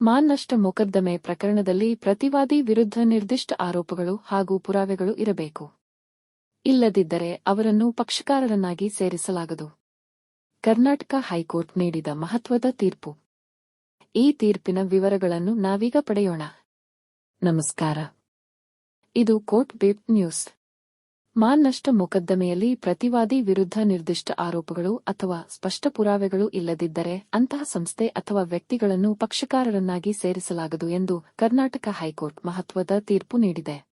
ಮಾನನಷ್ಟ ಮೊಕದ್ದಮೆ ಪ್ರಕರಣದಲ್ಲಿ ಪ್ರತಿವಾದಿ ವಿರುದ್ಧ ನಿರ್ದಿಷ್ಟ ಆರೋಪಗಳು ಹಾಗೂ ಪುರಾವೆಗಳು ಇರಬೇಕು. ಇಲ್ಲದಿದ್ದರೆ ಅವರನ್ನು ಪಕ್ಷಕಾರರನ್ನಾಗಿ ಸೇರಿಸಲಾಗದು. ಕರ್ನಾಟಕ ಹೈಕೋರ್ಟ್ ನೀಡಿದ ಮಹತ್ವದ ತೀರ್ಪು. ಈ ತೀರ್ಪಿನ ವಿವರಗಳನ್ನು ನಾವೀಗ ಪಡೆಯೋಣ. ನಮಸ್ಕಾರ. ಇದು ಕೋರ್ಟ್ ಬೇಬ್ ನ್ಯೂಸ್. ಮಾನನಷ್ಟ ಮೊಕದ್ದಮೆಯಲ್ಲಿ ಪ್ರತಿವಾದಿ ವಿರುದ್ಧ ನಿರ್ದಿಷ್ಟ ಆರೋಪಗಳು ಅಥವಾ ಸ್ಪಷ್ಟ ಪುರಾವೆಗಳು ಇಲ್ಲದಿದ್ದರೆ ಅಂತಹ ಸಂಸ್ಥೆ ಅಥವಾ ವ್ಯಕ್ತಿಗಳನ್ನು ಪಕ್ಷಕಾರರನ್ನಾಗಿ ಸೇರಿಸಲಾಗದು ಎಂದು ಕರ್ನಾಟಕ ಹೈಕೋರ್ಟ್ ಮಹತ್ವದ ತೀರ್ಪು ನೀಡಿದೆ.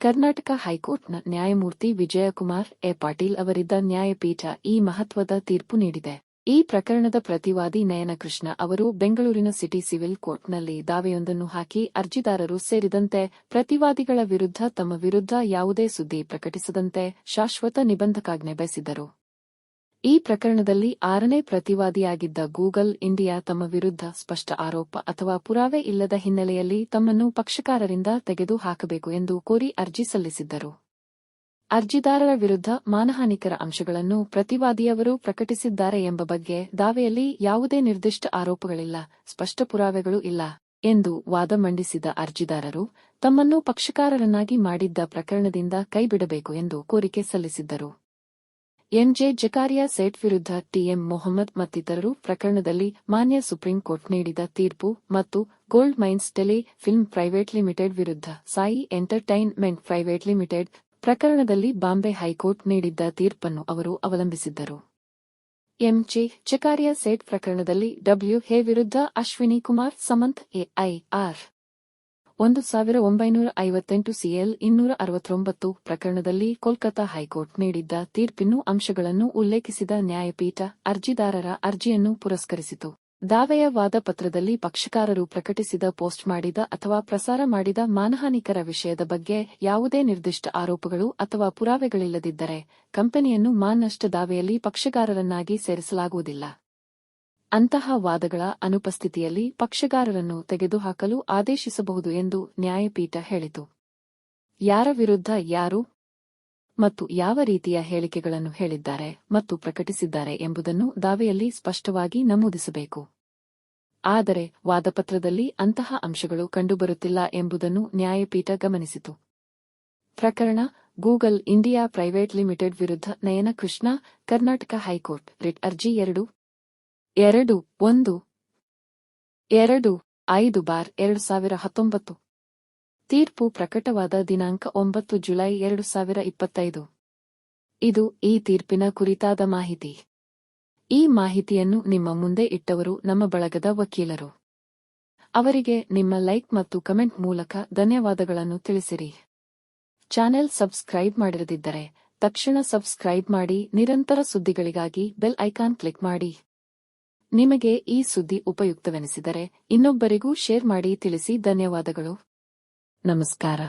ಕರ್ನಾಟಕ ಹೈಕೋರ್ಟ್ನ ನ್ಯಾಯಮೂರ್ತಿ ವಿಜಯಕುಮಾರ್ ಎ ಪಾಟೀಲ್ ಅವರಿದ್ದ ನ್ಯಾಯಪೀಠ ಈ ಮಹತ್ವದ ತೀರ್ಪು ನೀಡಿದೆ. ಈ ಪ್ರಕರಣದ ಪ್ರತಿವಾದಿ ನಯನಕೃಷ್ಣ ಅವರು ಬೆಂಗಳೂರಿನ ಸಿಟಿ ಸಿವಿಲ್ ಕೋರ್ಟ್ನಲ್ಲಿ ದಾವೆಯೊಂದನ್ನು ಹಾಕಿ ಅರ್ಜಿದಾರರು ಸೇರಿದಂತೆ ಪ್ರತಿವಾದಿಗಳ ವಿರುದ್ಧ ತಮ್ಮ ವಿರುದ್ಧ ಯಾವುದೇ ಸುದ್ದಿ ಪ್ರಕಟಿಸದಂತೆ ಶಾಶ್ವತ ನಿಬಂಧಕಾಜ್ಞೆ ಬಯಸಿದ್ದರು. ಈ ಪ್ರಕರಣದಲ್ಲಿ ಆರನೇ ಪ್ರತಿವಾದಿಯಾಗಿದ್ದ ಗೂಗಲ್ ಇಂಡಿಯಾ ತಮ್ಮ ವಿರುದ್ಧ ಸ್ಪಷ್ಟ ಆರೋಪ ಅಥವಾ ಪುರಾವೆ ಇಲ್ಲದ ಹಿನ್ನೆಲೆಯಲ್ಲಿ ತಮ್ಮನ್ನು ಪಕ್ಷಕಾರರಿಂದ ತೆಗೆದು ಹಾಕಬೇಕು ಎಂದು ಕೋರಿ ಅರ್ಜಿ ಸಲ್ಲಿಸಿದ್ದರು. ಅರ್ಜಿದಾರರ ವಿರುದ್ಧ ಮಾನಹಾನಿಕರ ಅಂಶಗಳನ್ನು ಪ್ರತಿವಾದಿಯವರು ಪ್ರಕಟಿಸಿದ್ದಾರೆ ಎಂಬ ಬಗ್ಗೆ ದಾವೆಯಲ್ಲಿ ಯಾವುದೇ ನಿರ್ದಿಷ್ಟ ಆರೋಪಗಳಿಲ್ಲ, ಸ್ಪಷ್ಟ ಪುರಾವೆಗಳು ಇಲ್ಲ ಎಂದು ವಾದ ಮಂಡಿಸಿದ ಅರ್ಜಿದಾರರು ತಮ್ಮನ್ನು ಪಕ್ಷಕಾರರನ್ನಾಗಿ ಮಾಡಿದ್ದ ಪ್ರಕರಣದಿಂದ ಕೈಬಿಡಬೇಕು ಎಂದು ಕೋರಿಕೆ ಸಲ್ಲಿಸಿದ್ದರು. ಎಂಜೆ ಜಕಾರಿಯಾ ಸೇಠ್ ವಿರುದ್ಧ ಟಿಎಂ ಮೊಹಮ್ಮದ್ ಮತ್ತಿತರರು ಪ್ರಕರಣದಲ್ಲಿ ಮಾನ್ಯ ಸುಪ್ರೀಂ ಕೋರ್ಟ್ ನೀಡಿದ ತೀರ್ಪು ಮತ್ತು gold mines telefilm private limited ವಿರುದ್ಧ ಸಾಯಿ ಎಂಟರ್ಟೈನ್ಮೆಂಟ್ ಪ್ರೈವೇಟ್ ಲಿಮಿಟೆಡ್ ಪ್ರಕರಣದಲ್ಲಿ ಬಾಂಬೆ ಹೈಕೋರ್ಟ್ ನೀಡಿದ್ದ ತೀರ್ಪನ್ನು ಅವರು ಅವಲಂಬಿಸಿದ್ದರು. ಎಂಜೆ ಚಕಾರಿಯಾ ಸೇಟ್ ಪ್ರಕರಣದಲ್ಲಿ ಡಬ್ಲ್ಯೂ ಹೆ ವಿರುದ್ಧ ಅಶ್ವಿನಿ ಕುಮಾರ್ ಸಮಂತ್ ಎಐಆರ್ ಒಂದು ಸಾವಿರ ಒಂಬೈನೂರ ಐವತ್ತೆಂಟು ಸಿಎಲ್ ಇನ್ನೂರ ಅರವತ್ತೊಂಬತ್ತು ಪ್ರಕರಣದಲ್ಲಿ ಕೋಲ್ಕತಾ ಹೈಕೋರ್ಟ್ ನೀಡಿದ್ದ ತೀರ್ಪಿನ ಅಂಶಗಳನ್ನು ಉಲ್ಲೇಖಿಸಿದ ನ್ಯಾಯಪೀಠ ಅರ್ಜಿದಾರರ ಅರ್ಜಿಯನ್ನು ಪುರಸ್ಕರಿಸಿತು. ದಾವೆಯ ವಾದಪತ್ರದಲ್ಲಿ ಪಕ್ಷಕಾರರು ಪ್ರಕಟಿಸಿದ ಪೋಸ್ಟ್ ಮಾಡಿದ ಅಥವಾ ಪ್ರಸಾರ ಮಾಡಿದ ಮಾನಹಾನಿಕರ ವಿಷಯದ ಬಗ್ಗೆ ಯಾವುದೇ ನಿರ್ದಿಷ್ಟ ಆರೋಪಗಳು ಅಥವಾ ಪುರಾವೆಗಳಿಲ್ಲದಿದ್ದರೆ ಕಂಪನಿಯನ್ನು ಮಾನಷ್ಟ ದಾವೆಯಲ್ಲಿ ಪಕ್ಷಗಾರರನ್ನಾಗಿ ಸೇರಿಸಲಾಗುವುದಿಲ್ಲ. ಅಂತಹ ವಾದಗಳ ಅನುಪಸ್ಥಿತಿಯಲ್ಲಿ ಪಕ್ಷಗಾರರನ್ನು ತೆಗೆದುಹಾಕಲು ಆದೇಶಿಸಬಹುದು ಎಂದು ನ್ಯಾಯಪೀಠ ಹೇಳಿತು. ಯಾರ ವಿರುದ್ಧ ಯಾರು ಮತ್ತು ಯಾವ ರೀತಿಯ ಹೇಳಿಕೆಗಳನ್ನು ಹೇಳಿದ್ದಾರೆ ಮತ್ತು ಪ್ರಕಟಿಸಿದ್ದಾರೆ ಎಂಬುದನ್ನು ದಾವೆಯಲ್ಲಿ ಸ್ಪಷ್ಟವಾಗಿ ನಮೂದಿಸಬೇಕು. ಆದರೆ ವಾದಪತ್ರದಲ್ಲಿ ಅಂತಹ ಅಂಶಗಳು ಕಂಡುಬರುತ್ತಿಲ್ಲ ಎಂಬುದನ್ನು ನ್ಯಾಯಪೀಠ ಗಮನಿಸಿತು. ಪ್ರಕರಣ, ಗೂಗಲ್ ಇಂಡಿಯಾ ಪ್ರೈವೇಟ್ ಲಿಮಿಟೆಡ್ ವಿರುದ್ಧ Nayana Krishna, Karnataka high court, writ ಅರ್ಜಿ ಎರಡು ಎರಡು, ಒಂದು, ಎರಡು, ಐದು ಬಾರ್ ಎರಡು ಸಾವಿರ ಹತ್ತೊಂಬತ್ತು. ತೀರ್ಪು ಪ್ರಕಟವಾದ ದಿನಾಂಕ ಒಂಬತ್ತು ಜುಲೈ ಎರಡು ಸಾವಿರ ಇಪ್ಪತ್ತೈದು. ಇದು ಈ ತೀರ್ಪಿನ ಕುರಿತಾದ ಮಾಹಿತಿ. ಈ ಮಾಹಿತಿಯನ್ನು ನಿಮ್ಮ ಮುಂದೆ ಇಟ್ಟವರು ನಮ್ಮ ಬಳಗದ ವಕೀಲರು. ಅವರಿಗೆ ನಿಮ್ಮ ಲೈಕ್ ಮತ್ತು ಕಮೆಂಟ್ ಮೂಲಕ ಧನ್ಯವಾದಗಳನ್ನು ತಿಳಿಸಿರಿ. ಚಾನೆಲ್ ಸಬ್ಸ್ಕ್ರೈಬ್ ಮಾಡಿರದಿದ್ದರೆ ತಕ್ಷಣ ಸಬ್ಸ್ಕ್ರೈಬ್ ಮಾಡಿ ನಿರಂತರ ಸುದ್ದಿಗಳಿಗಾಗಿ ಬೆಲ್ ಐಕಾನ್ ಕ್ಲಿಕ್ ಮಾಡಿ. ನಿಮಗೆ ಈ ಸುದ್ದಿ ಉಪಯುಕ್ತವೆನಿಸಿದರೆ ಇನ್ನೊಬ್ಬರಿಗೂ ಶೇರ್ ಮಾಡಿ ತಿಳಿಸಿ ಧನ್ಯವಾದಗಳು. ನಮಸ್ಕಾರ.